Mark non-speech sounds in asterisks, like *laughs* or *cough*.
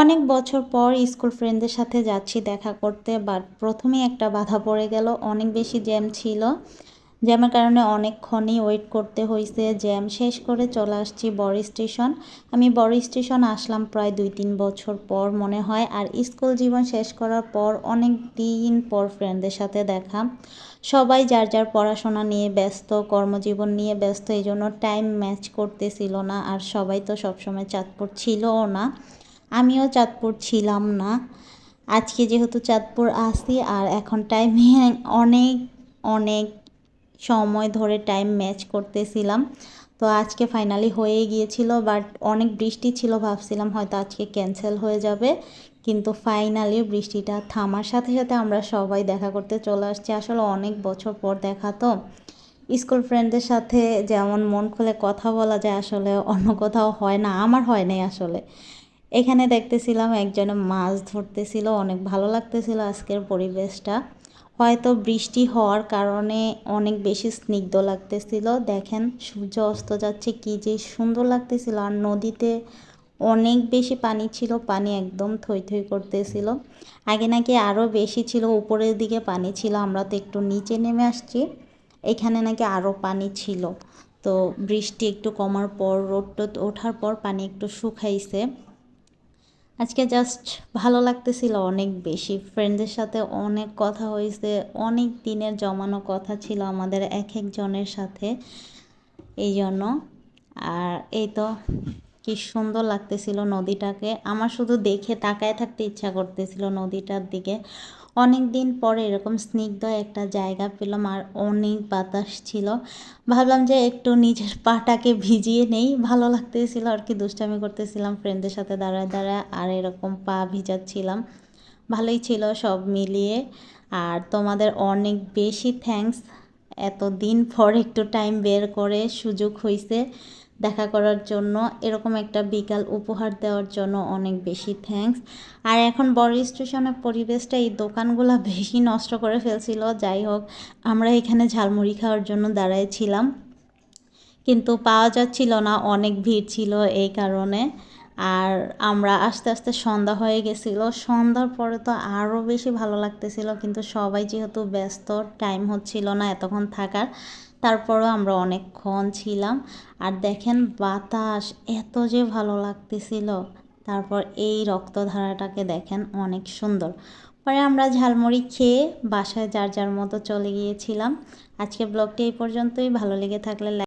অনেক বছর পর স্কুল ফ্রেন্ডদের সাথে যাচ্ছি, দেখা করতে বাট প্রথমেই একটা বাধা পড়ে গেল। অনেক বেশি জ্যাম ছিল। জ্যামের কারণে অনেকক্ষণই ওয়েট করতে হয়েছে জ্যাম শেষ করে চলে আসছি বড় স্টেশন। আমি বড় স্টেশন আসলাম প্রায় দুই তিন বছর পর মনে হয়। আর স্কুল জীবন শেষ করার পর অনেক দিন পর ফ্রেন্ডদের সাথে দেখা। সবাই যার যার পড়াশোনা নিয়ে ব্যস্ত, কর্মজীবন নিয়ে ব্যস্ত এই জন্য টাইম ম্যাচ করতেছিল না। আর সবাই তো সবসময় চাঁদপুর ছিলও না। আমিও চাঁদপুর ছিলাম না। আজকে যেহেতু চাঁদপুর আসি আর এখন টাইমে অনেক অনেক সময় ধরে টাইম ম্যাচ করতেছিলাম। তো আজকে ফাইনালি হয়ে গিয়েছিল বাট অনেক বৃষ্টি ছিল, ভাবছিলাম হয়তো আজকে ক্যান্সেল হয়ে যাবে। কিন্তু ফাইনালি বৃষ্টিটা থামার সাথে সাথে আমরা সবাই দেখা করতে চলে আসছি। আসলে অনেক বছর পর দেখা তো। স্কুল ফ্রেন্ডদের সাথে যেমন মন খুলে কথা বলা যায়, আসলে অন্য কোথাও হয় না, আমার হয় নাই আসলে। এখানে দেখতেছিলাম একজনে মাছ ধরতেছিল, অনেক ভালো লাগতেছিল আজকের পরিবেশটা। হয়তো বৃষ্টি হওয়ার কারণে অনেক বেশি স্নিগ্ধ লাগতেছিল। দেখেন, সূর্য অস্ত যাচ্ছে, কি যে সুন্দর লাগতেছিল। আর নদীতে অনেক বেশি পানি ছিল, পানি একদম থই থই করতেছিল। আগে নাকি আরও বেশি ছিল, উপরের দিকে পানি ছিল, আমরা তো একটু নিচে নেমে আসছি। এখানে নাকি আরও পানি ছিল। তো বৃষ্টি একটু কমার পর রোড ওঠার পর পানি একটু শুকাইছে। আজকে জাস্ট ভালো লাগতেছিল অনেক বেশি। ফ্রেন্ডদের সাথে অনেক কথা হয়েছে, অনেক দিনের জমানো কথা ছিল আমাদের এক একজনের সাথে, এই জন্য। আর এই তো, কি সুন্দর লাগতেছিল নদীটাকে। আমার শুধু দেখে তাকায় থাকতে ইচ্ছা করতেছিল নদীটার দিকে। অনেক দিন পরে এরকম স্নিগ্ধ একটা জায়গা পেলাম আর অনেক বাতাস ছিল। ভাবলাম যে একটু নিজের পাটাকে ভিজিয়ে নেই, ভালো লাগতেছিল আর কি, দুষ্টামি করতেছিলাম ফ্রেন্ডদের সাথে দাঁড়ায় দাঁড়ায় আর এরকম পা ভিজাচ্ছিলাম। ভালোই ছিল সব মিলিয়ে। আর তোমাদের অনেক বেশি থ্যাংকস এত দিন পর একটু টাইম বের করে সুযোগ হয়েছে দেখা করার জন্য এরকম একটা বিকাল উপহার দেওয়ার জন্য অনেক বেশি থ্যাংকস আর এখন বড় স্টেশনের পরিবেশটা এই দোকানগুলো *laughs* বেশি নষ্ট করে ফেলছিল। যাই হোক, আমরা এখানে ঝালমুড়ি খাওয়ার জন্য দাঁড়াইছিলাম। কিন্তু পাওয়া যাচ্ছিল না, অনেক ভিড় ছিল এই কারণে। আর আমরা আস্তে আস্তে সন্ধ্যা হয়ে গেছিল। সন্ধ্যার পরে তো আরও বেশি ভালো লাগতেছিল, কিন্তু সবাই যেহেতু ব্যস্ত টাইম হচ্ছিল না এতক্ষণ থাকার। তারপরেও আমরা অনেকক্ষণ ছিলাম। আর দেখেন বাতাস এত যে ভালো লাগতেছিল। তারপর এই রক্তধারাটাকে দেখেন অনেক সুন্দর। পরে আমরা ঝালমুড়ি খেয়ে বাসায় যার যার মতো চলে গিয়েছিলাম। আজকে ব্লগটি এই পর্যন্তই। ভালো লেগে থাকলে